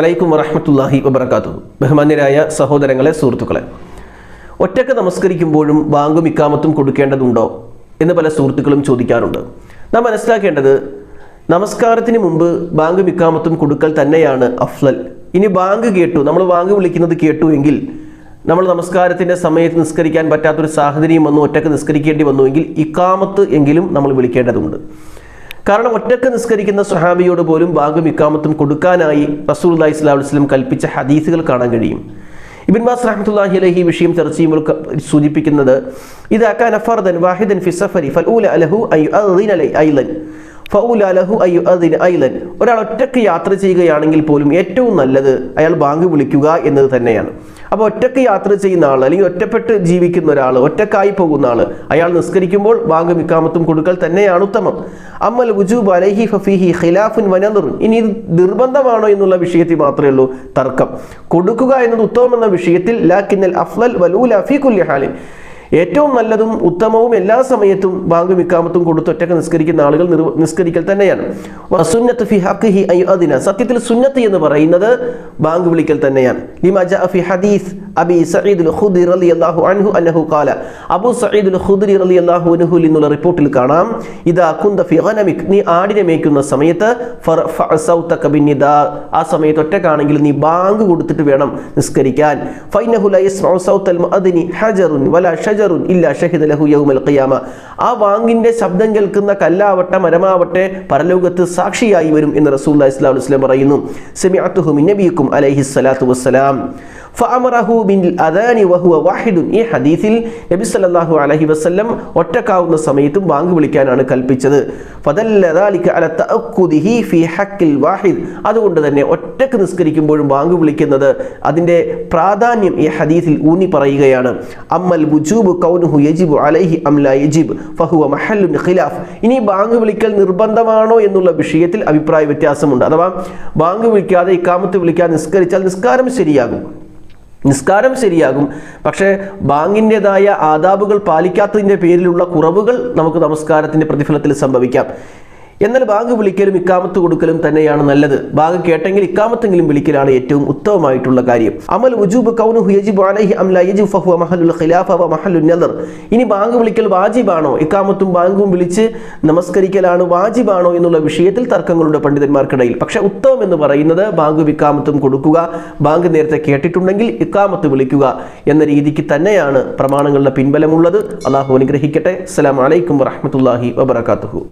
അലൈക്കും വറഹമത്തല്ലാഹി വബർക്കാത്തു ബഹുമാന്യരായ സഹോദരങ്ങളെ സുഹൃത്തുക്കളെ ഒറ്റയ്ക്ക് നമസ്കരിക്കുമ്പോഴും ബാങ്കും ഇക്കാമത്തും കൊടുക്കേണ്ടതുണ്ടോ എന്ന് പല സുഹൃത്തുക്കളും ചോദിക്കാറുണ്ട്. നാം മനസ്സിലാക്കേണ്ടത് നമസ്കാരത്തിന് മുമ്പ് ബാങ്കും ഇക്കാമത്തും കൊടുക്കൽ തന്നെയാണ് അഫ്ലൽ. ഇനി ബാങ്ക് കേട്ടു നമ്മൾ ബാങ്ക് വിളിക്കുന്നത് കേട്ടു എങ്കിൽ നമ്മൾ നമസ്കാരത്തിന്റെ സമയത്ത് നിസ്കരിക്കാൻ പറ്റാത്തൊരു സാഹചര്യം വന്നു ഒറ്റയ്ക്ക് നിസ്കരിക്കേണ്ടി വന്നുവെങ്കിൽ ഇക്കാമത്ത് എങ്കിലും നമ്മൾ വിളിക്കേണ്ടതുണ്ട്. കാരണം ഒറ്റയ്ക്ക് നിസ്കരിക്കുന്ന സുഹാബിയോട് പോലും ബാങ്കും ഇക്കാമത്തും കൊടുക്കാനായി റസൂൽ അല്ലാഹി സ്വലാഹു വസ്ലം കൽപ്പിച്ച ഹദീസുകൾ കാണാൻ കഴിയും. ഇബിൻ ബാസ് റഹ്മത്തുല്ലാഹി അലഹി വിഷയം ചർച്ച ചെയ്യുമ്പോൾ സൂചിപ്പിക്കുന്നത് ഇത് അക്കാൻ അഫർദൻ വാഹിദൻ ഫിസഫരി ഫൽ ഫൽഊല അലഹു അയ്യു ലൈ ഐലൻ. ഫൗല ലഹു അതിന് ഐലൻ. ഒരാൾ ഒറ്റയ്ക്ക് യാത്ര ചെയ്യുകയാണെങ്കിൽ പോലും ഏറ്റവും നല്ലത് അയാൾ ബാങ്ക് വിളിക്കുക എന്നത് തന്നെയാണ്. അപ്പോൾ ഒറ്റയ്ക്ക് യാത്ര ചെയ്യുന്ന ആൾ അല്ലെങ്കിൽ ഒറ്റപ്പെട്ട് ജീവിക്കുന്ന ഒരാൾ ഒറ്റക്കായി പോകുന്ന ആൾ അയാൾ നിസ്കരിക്കുമ്പോൾ ബാങ്ക് മിക്കാമത്തും കൊടുക്കൽ തന്നെയാണ് ഉത്തമം. അമ്മൽ വുജൂബ് അലഹി ഫഫീഹി ഖിലാഫുൻ വനദറുൻ ഇനി ഇത് നിർബന്ധമാണോ എന്നുള്ള വിഷയത്തിൽ മാത്രമേ ഉള്ളൂ തർക്കം. കൊടുക്കുക എന്നത് ഉത്തമം എന്ന വിഷയത്തിൽ ലാക്കിന്നൽ അഫ്ലൽ വലൂല ഫീ കുല്ലി ഹാലിൻ. ഏറ്റവും നല്ലതും ഉത്തമവും എല്ലാ സമയത്തും ബാങ്ക് മിക്കാമത്തും കൊടുത്ത് ഒറ്റയ്ക്ക് നിസ്കരിക്കുന്ന ആളുകൾ നിസ്കരിക്കൽ തന്നെയാണ്. വസുന്നത്ത് ഫി ഹഖിഹി അതിന സത്യത്തിൽ സുന്നത്ത് എന്ന് പറയുന്നത് ബാങ്ക് വിളിക്കൽ തന്നെയാണ്. ലിമജ ഫി ഹദീസ് സഈദുൽ ഖുദി റളിയല്ലാഹു അൻഹു ഖാല. അബൂ സഈദുൽ ഖുദി റളിയല്ലാഹു അൻഹു റിപ്പോർട്ടിൽ കാണാം ഇദാ കുന്ത ഫി ആ ഒറ്റക്കാണെങ്കിൽ നീ ബാങ്ക് കൊടുത്തിട്ട് വേണം നിസ്കരിക്കാൻ. സൗതൽ മുഅദിനി ഹജറുൻ ഷജറുൻ ഇല്ല ഷഹിദ് ലഹു യൗമൽ ഖിയാമ. ആ വാങ്ങിന്റെ ശബ്ദം കേൾക്കുന്ന കല്ലാവട്ടെ മരമാവട്ടെ പരലോകത്ത് സാക്ഷിയായി വരും എന്ന് റസൂലുള്ളാഹി ഇസ്ലാം വസല്ലം പറയുന്നു. സെമിഅത്തുഹുമിൻ മിൻ നബിയിക്കും അലൈഹി സ്വലാത്തു വസ്സലാം. ഈ ഹദീസിൽ നബി സല്ലല്ലാഹു അലൈഹി വസല്ലം ഒറ്റക്കാവുന്ന സമയത്തും ബാങ്ക് വിളിക്കാനാണ് കൽപ്പിച്ചത്. അല വാഹിദ്. അതുകൊണ്ട് തന്നെ ഒറ്റയ്ക്ക് നിസ്കരിക്കുമ്പോഴും ബാങ്ക് വിളിക്കുന്നത് അതിന്റെ പ്രാധാന്യം ഈ ഹദീസിൽ ഊന്നി പറയുകയാണ്. അമ്മൽ വുജൂബ് കൗനുഹു യജിബു അലൈഹി അം ലാ യജിബ്. ഫഹുവ മഹല്ലുൻ ഖിലാഫ്. ഇനി ബാങ്ക് വിളിക്കൽ നിർബന്ധമാണോ എന്നുള്ള വിഷയത്തിൽ അഭിപ്രായ വ്യത്യാസമുണ്ട്. അഥവാ ബാങ്ക് വിളിക്കാതെ ഇക്കാമത്ത് വിളിക്കാതെ നിസ്കരിച്ചാൽ നിസ്കാരം ശരിയാകും. നിസ്കാരം ശരിയാകും. പക്ഷേ ബാങ്കിന്റെതായ ആദാബുകൾ പാലിക്കാത്തതിന്റെ പേരിലുള്ള കുറവുകൾ നമുക്ക് നമസ്കാരത്തിന്റെ പ്രതിഫലത്തിൽ സംഭവിക്കാം. എന്നാൽ ബാങ്ക് വിളിക്കലും ഇക്കാമത്ത് കൊടുക്കലും തന്നെയാണ് നല്ലത്. ബാങ്ക് കേട്ടെങ്കിൽ ഇക്കാമത്തെങ്കിലും വിളിക്കലാണ് ഏറ്റവും ഉത്തമമായിട്ടുള്ള കാര്യം. അമൽ ഉജൂബ് കൗനു അലൈഹി മഹല്ലുൽ ഖിലാഫ വ മഹലുൽ ഇനി ബാങ്ക് വിളിക്കൽ വാജിബാണോ? ഇക്കാമത്തും ബാങ്കും വിളിച്ച് നമസ്കരിക്കലാണ് വാജിബാണോ എന്നുള്ള വിഷയത്തിൽ തർക്കങ്ങളുടെ പണ്ഡിതന്മാർക്കിടയിൽ. പക്ഷെ ഉത്തമം എന്ന് പറയുന്നത് ബാങ്ക് ഇക്കാമത്തും കൊടുക്കുക ബാങ്ക് നേരത്തെ കേട്ടിട്ടുണ്ടെങ്കിൽ ഇക്കാമത്ത് വിളിക്കുക എന്ന രീതിക്ക് തന്നെയാണ് പ്രമാണങ്ങളുടെ പിൻബലമുള്ളത്. അള്ളാഹു അനുഗ്രഹിക്കട്ടെ. അസ്സലാം അലൈക്കും വറഹ്മത്തുള്ളാഹി വബറകാതുഹു.